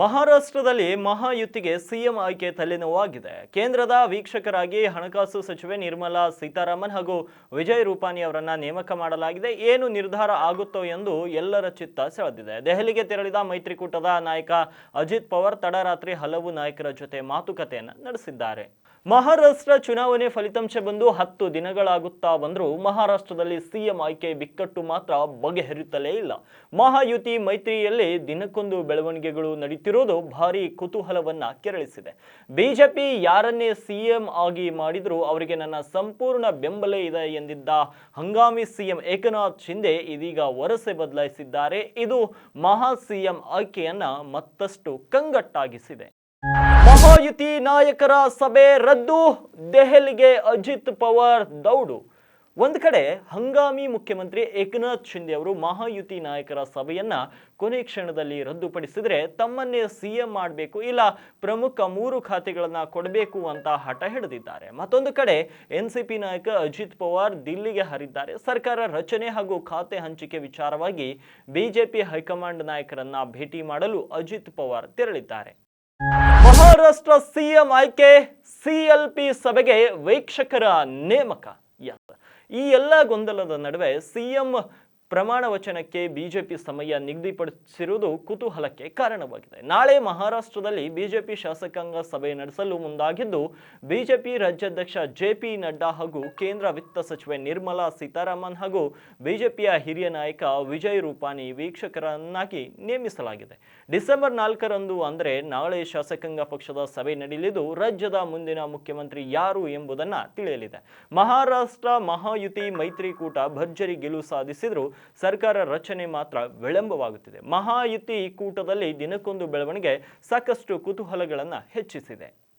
ಮಹಾರಾಷ್ಟ್ರದಲ್ಲಿ ಮಹಾಯುತಿಗೆ ಸಿಎಂ ಆಯ್ಕೆ ತಲೆನೋವಾಗಿದೆ. ಕೇಂದ್ರದ ವೀಕ್ಷಕರಾಗಿ ಹಣಕಾಸು ಸಚಿವೆ ನಿರ್ಮಲಾ ಸೀತಾರಾಮನ್ ಹಾಗೂ ವಿಜಯ್ ರೂಪಾನಿ ಅವರನ್ನ ನೇಮಕ ಮಾಡಲಾಗಿದೆ. ಏನು ನಿರ್ಧಾರ ಆಗುತ್ತೋ ಎಂದು ಎಲ್ಲರ ಚಿತ್ತ ಸೆಳೆದಿದೆ. ದೆಹಲಿಗೆ ತೆರಳಿದ ಮೈತ್ರಿಕೂಟದ ನಾಯಕ ಅಜಿತ್ ಪವಾರ್ ತಡರಾತ್ರಿ ಹಲವು ನಾಯಕರ ಜೊತೆ ಮಾತುಕತೆಯನ್ನು ನಡೆಸಿದ್ದಾರೆ. ಮಹಾರಾಷ್ಟ್ರ ಚುನಾವಣೆ ಫಲಿತಾಂಶ ಬಂದು ಹತ್ತು ದಿನಗಳಾಗುತ್ತಾ ಬಂದರೂ ಮಹಾರಾಷ್ಟ್ರದಲ್ಲಿ ಸಿಎಂ ಆಯ್ಕೆ ಬಿಕ್ಕಟ್ಟು ಮಾತ್ರ ಬಗೆಹರಿಯುತ್ತಲೇ ಇಲ್ಲ. ಮಹಾಯುತಿ ಮೈತ್ರಿಯಲ್ಲಿ ದಿನಕ್ಕೊಂದು ಬೆಳವಣಿಗೆಗಳು ನಡೆಯುತ್ತಿರೋದು ಭಾರೀ ಕುತೂಹಲವನ್ನ ಕೆರಳಿಸಿದೆ. ಬಿಜೆಪಿ ಯಾರನ್ನೇ ಸಿಎಂ ಆಗಿ ಮಾಡಿದರೂ ಅವರಿಗೆ ನನ್ನ ಸಂಪೂರ್ಣ ಬೆಂಬಲ ಇದೆ ಎಂದಿದ್ದ ಹಂಗಾಮಿ ಸಿಎಂ ಏಕನಾಥ್ ಶಿಂದೆ ಇದೀಗ ವರಸೆ ಬದಲಾಯಿಸಿದ್ದಾರೆ. ಇದು ಮಹಾ ಸಿಎಂ ಆಯ್ಕೆಯನ್ನ ಮತ್ತಷ್ಟು ಕಂಗಟ್ಟಾಗಿಸಿದೆ. ಮಹಾಯುತಿ ನಾಯಕರ ಸಭೆ ರದ್ದು. ದೆಹಲಿಗೆ ಅಜಿತ್ ಪವಾರ್ ದೌಡು. ಒಂದು ಕಡೆ ಹಂಗಾಮಿ ಮುಖ್ಯಮಂತ್ರಿ ಏಕನಾಥ್ ಶಿಂದೆ ಅವರು ಮಹಾಯುತಿ ನಾಯಕರ ಸಭೆಯನ್ನ ಕೊನೆ ಕ್ಷಣದಲ್ಲಿ ರದ್ದುಪಡಿಸಿದ್ರೆ ತಮ್ಮನ್ನೇ ಸಿಎಂ ಮಾಡಬೇಕು ಇಲ್ಲ ಪ್ರಮುಖ ಮೂರು ಖಾತೆಗಳನ್ನ ಕೊಡಬೇಕು ಅಂತ ಹಠ ಹಿಡಿದಿದ್ದಾರೆ. ಮತ್ತೊಂದು ಕಡೆ ಎನ್ಸಿಪಿ ನಾಯಕ ಅಜಿತ್ ಪವಾರ್ ದಿಲ್ಲಿಗೆ ಹರಿದ್ದಾರೆ. ಸರ್ಕಾರ ರಚನೆ ಹಾಗೂ ಖಾತೆ ಹಂಚಿಕೆ ವಿಚಾರವಾಗಿ ಬಿಜೆಪಿ ಹೈಕಮಾಂಡ್ ನಾಯಕರನ್ನ ಭೇಟಿ ಮಾಡಲು ಅಜಿತ್ ಪವಾರ್ ತೆರಳಿದ್ದಾರೆ. ಮಹಾರಾಷ್ಟ್ರ ಸಿಎಂ ಆಯ್ಕೆ ಸಿಎಲ್ಪಿ ಸಭೆಗೆ ವೀಕ್ಷಕರ ನೇಮಕ. ಈ ಎಲ್ಲ ಗೊಂದಲದ ನಡುವೆ ಸಿಎಂ ಪ್ರಮಾಣ ವಚನಕ್ಕೆ ಬಿಜೆಪಿ ಸಮಯ ನಿಗದಿಪಡಿಸಿರುವುದು ಕುತೂಹಲಕ್ಕೆ ಕಾರಣವಾಗಿದೆ. ನಾಳೆ ಮಹಾರಾಷ್ಟ್ರದಲ್ಲಿ ಬಿಜೆಪಿ ಶಾಸಕಾಂಗ ಸಭೆ ನಡೆಸಲು ಮುಂದಾಗಿದ್ದು, ಬಿಜೆಪಿ ರಾಜ್ಯಾಧ್ಯಕ್ಷ ಜೆ ಪಿ ನಡ್ಡಾ ಹಾಗೂ ಕೇಂದ್ರ ವಿತ್ತ ಸಚಿವೆ ನಿರ್ಮಲಾ ಸೀತಾರಾಮನ್ ಹಾಗೂ ಬಿಜೆಪಿಯ ಹಿರಿಯ ನಾಯಕ ವಿಜಯ್ ರೂಪಾನಿ ವೀಕ್ಷಕರನ್ನಾಗಿ ನೇಮಿಸಲಾಗಿದೆ. ಡಿಸೆಂಬರ್ ನಾಲ್ಕರಂದು ಅಂದರೆ ನಾಳೆ ಶಾಸಕಾಂಗ ಪಕ್ಷದ ಸಭೆ ನಡೆಯಲಿದ್ದು, ರಾಜ್ಯದ ಮುಂದಿನ ಮುಖ್ಯಮಂತ್ರಿ ಯಾರು ಎಂಬುದನ್ನು ತಿಳಿಯಲಿದೆ. ಮಹಾರಾಷ್ಟ್ರ ಮಹಾಯುತಿ ಮೈತ್ರಿಕೂಟ ಭರ್ಜರಿ ಗೆಲುವು ಸಾಧಿಸಿದ್ರು. ಸರ್ಕಾರ ರಚನೆ ಮಾತ್ರ ವಿಳಂಬವಾಗುತ್ತಿದೆ. ಮಹಾಯುತಿ ಕೂಟದಲ್ಲಿ ದಿನಕ್ಕೊಂದು ಬೆಳವಣಿಗೆ ಸಾಕಷ್ಟು ಕುತೂಹಲಗಳನ್ನು ಹೆಚ್ಚಿಸಿದೆ.